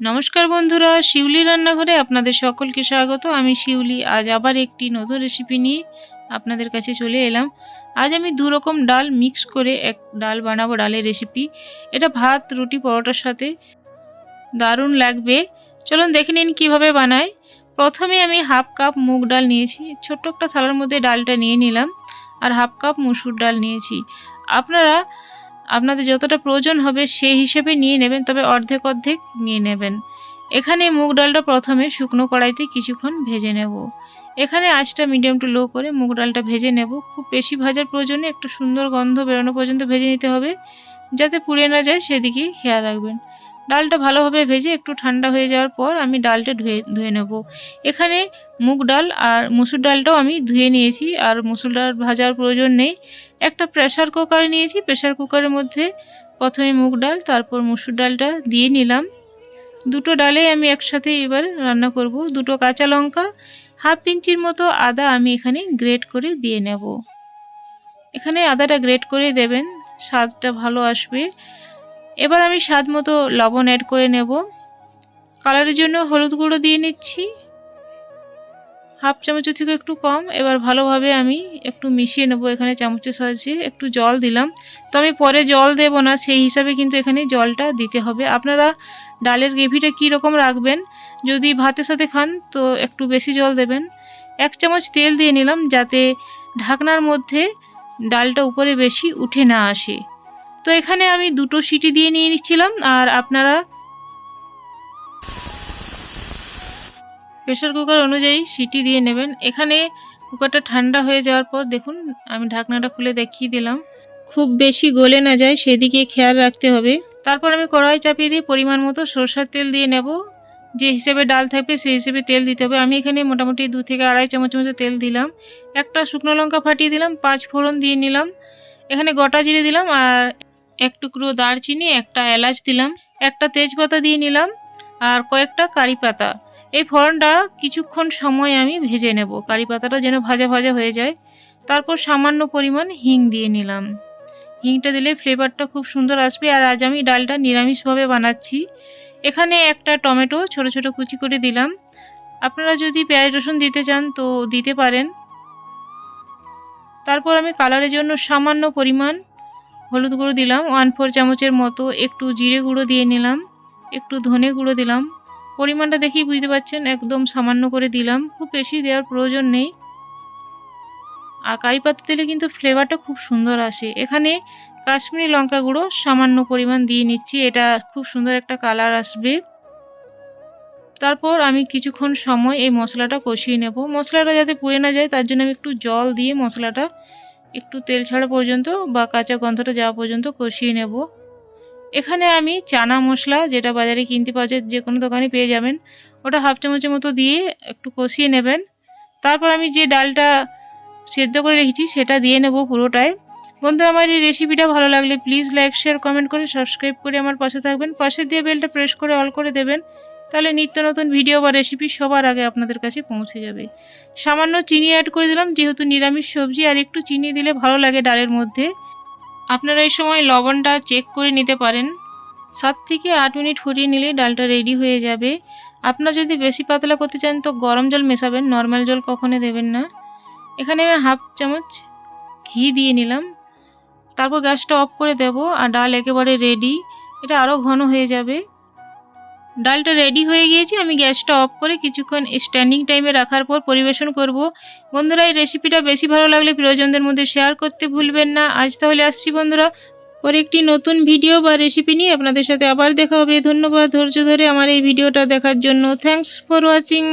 নমস্কার বন্ধুরা, শিউলি রান্নাঘরে আপনাদের সকলকে স্বাগত। আমি শিউলি, আজ আবার একটি নতুন রেসিপি নিয়ে আপনাদের কাছে চলে এলাম। আজ আমি দু রকম ডাল মিক্স করে এক ডাল বানাবো ডালের রেসিপি এটা ভাত, রুটি, পরোটার সাথে দারুণ লাগবে। চলুন দেখে নিন কীভাবে বানাই। প্রথমে আমি হাফ কাপ মুগ ডাল নিয়েছি। ছোট্ট একটা থালার মধ্যে ডালটা নিয়ে নিলাম। আর হাফ কাপ মুসুর ডাল নিয়েছি। আপনারা আপনাদের যতটা প্রয়োজন হবে সেই হিসেবে নিয়ে নেবেন, তবে অর্ধেক অর্ধেক নিয়ে নেবেন। এখানে মুগ ডালটা প্রথমে শুকনো কড়াইতে কিছুক্ষণ ভেজে নেব। এখানে আঁচটা মিডিয়াম টু লো করে মুগ ডালটা ভেজে নেব। খুব বেশি ভাজার প্রয়োজনে একটা সুন্দর গন্ধ বেরোনো পর্যন্ত ভেজে নিতে হবে, যাতে পুড়ে না যায় সেদিকেই খেয়াল রাখবেন। ডালটা ভালোভাবে ভেজে একটু ঠান্ডা হয়ে যাওয়ার পর আমি ডালটা ধুয়ে ধুয়ে নেব। এখানে মুগ ডাল আর মুসুর ডালটাও আমি ধুয়ে নিয়েছি আর মুসুর ডাল ভাজার প্রয়োজন নেই। একটা প্রেশার কুকার নিয়েছি প্রেশার কুকারের মধ্যে প্রথমে মুগ ডাল, তারপর মুসুর ডালটা দিয়ে নিলাম। দুটো ডালে আমি একসাথে এবার রান্না করব। দুটো কাঁচা লঙ্কা, হাফ ইঞ্চির মতো আদা আমি এখানে গ্রেট করে দিয়ে নেব। এখানে আদাটা গ্রেট করে দেবেন, স্বাদটা ভালো আসবে। এবার আমি স্বাদ মতো লবণ অ্যাড করে নেব। কালারের জন্য হলুদ গুঁড়ো দিয়ে নিচ্ছি। হাফ চামচের থেকে একটু কম। এবার ভালোভাবে আমি একটু মিশিয়ে নেব এখানে চামচের সাহায্যে। একটু জল দিলাম। তো আমি পরে জল দেব না, সেই হিসাবে কিন্তু এখানে জলটা দিতে হবে। আপনারা ডালের গ্রেভিটা কী রকম রাখবেন? যদি ভাতের সাথে খান, তো একটু বেশি জল দেবেন। এক চামচ তেল দিয়ে নিলাম যাতে ঢাকনার মধ্যে ডালটা উপরে বেশি উঠে না আসে। তো এখানে আমি দুটো সিটি দিয়ে নিয়ে নিচ্ছিলাম, আর আপনারা প্রেশার কুকার অনুযায়ী সিটি দিয়ে নেবেন। এখানে কুকারটা ঠান্ডা হয়ে যাওয়ার পর দেখুন, আমি ঢাকনাটা খুলে দেখিয়ে দিলাম। খুব বেশি গলে না যায়, সেদিকে খেয়াল রাখতে হবে। তারপর আমি কড়াই চাপিয়ে দিয়ে পরিমাণ মতো সরষার তেল দিয়ে নেব। যে হিসেবে ডাল থাকবে, সেই হিসেবে তেল দিতে হবে। আমি এখানে মোটামুটি দু থেকে আড়াই চামচ মতো তেল দিলাম। একটা শুকনো লঙ্কা ফাটিয়ে দিলাম, পাঁচ ফোড়ন দিয়ে নিলাম। এখানে গোটা জিরে দিলাম, আর এক টুকরো দারচিনি, একটা এলাচ দিলাম, একটা তেজপাতা দিয়ে নিলাম, আর কয়েকটা কারি পাতা। এই ফোড়নটা কিছুক্ষণ সময় আমি ভেজে নেব। কারি পাতাটা যেন ভাজা ভাজা হয়ে যায়। তারপর সামান্য পরিমাণ হিং দিয়ে নিলাম। হিংটা দিলে ফ্লেভারটা খুব সুন্দর আসবে, আর আজ আমি ডালটা নিরামিষভাবে বানাচ্ছি। এখানে একটা টমেটো ছোট ছোট কুচি করে দিলাম। আপনারা যদি পেঁয়াজ রসুন দিতে চান তো দিতে পারেন। তারপর আমি কালারের জন্য সামান্য পরিমাণ হলুদ গুঁড়ো দিলাম ওয়ান ফোর চামচের মতো একটু জিরে গুঁড়ো দিয়ে নিলাম, একটু ধনে গুঁড়ো দিলাম। পরিমাণটা দেখেই বুঝতে পারছেন, একদম সামান্য করে দিলাম। খুব বেশি দেওয়ার প্রয়োজন নেই। আর কারি পাতা দিলে কিন্তু ফ্লেভারটা খুব সুন্দর আসে। এখানে কাশ্মীরি লঙ্কা গুঁড়ো সামান্য পরিমাণ দিয়ে নিচ্ছি, এটা খুব সুন্দর একটা কালার আসবে। তারপর আমি কিছুক্ষণ সময় এই মশলাটা কষিয়ে নেব। মশলাটা যাতে পুড়ে না যায়, তার জন্য আমি একটু জল দিয়ে মশলাটা একটু তেল ছাড়া পর্যন্ত বা কাঁচা গন্ধটা যাওয়া পর্যন্ত কষিয়ে নেব। এখানে আমি চানা মশলা যেটা বাজারে কিনতে পাওয়া যায়, যে কোনো দোকানে পেয়ে যাবেন, ওটা হাফ চামচের মতো দিয়ে একটু কষিয়ে নেবেন। তারপর আমি যে ডালটা সেদ্ধ করে রেখেছি, সেটা দিয়ে নেব পুরোটায় বন্ধু আমার এই রেসিপিটা ভালো লাগলে প্লিজ লাইক শেয়ার কমেন্ট করে সাবস্ক্রাইব করে আমার পাশে থাকবেন। পাশে দিয়ে বেলটা প্রেস করে অল করে দেবেন। তাহলে নিত্য নতুন ভিডিও বা রেসিপি সবার আগে আপনাদের কাছে পৌঁছে যাবে। সামান্য চিনি অ্যাড করে দিলাম, যেহেতু নিরামিষ সবজি আর একটু চিনি দিলে ভালো লাগে ডালের মধ্যে। আপনারা এই সময় লবণটা চেক করে নিতে পারেন। সাত থেকে আট মিনিট ফুটিয়ে নিলে ডালটা রেডি হয়ে যাবে। আপনারা যদি বেশি পাতলা করতে চান তো গরম জল মেশাবেন নর্মাল জল কখনো দেবেন না। এখানে আমি হাফ চামচ ঘি দিয়ে নিলাম। তারপর গ্যাসটা অফ করে দেব আর ডাল একেবারে রেডি এটা আরও ঘন হয়ে যাবে। ডালটা রেডি হয়ে গিয়েছে, আমি গ্যাসটা অফ করে কিছুক্ষণ স্ট্যান্ডিং টাইমে রাখার পর পরিবেশন করব। বন্ধুরা, এই রেসিপিটা বেশি ভালো লাগলে প্রিয়জনদের মধ্যে শেয়ার করতে ভুলবেন না। আজ তাহলে আসছি বন্ধুরা, পরে একটি নতুন ভিডিও বা রেসিপি নিয়ে আপনাদের সাথে আবার দেখা হবে। ধন্যবাদ ধৈর্য ধরে আমার এই ভিডিওটা দেখার জন্য। Thanks for watching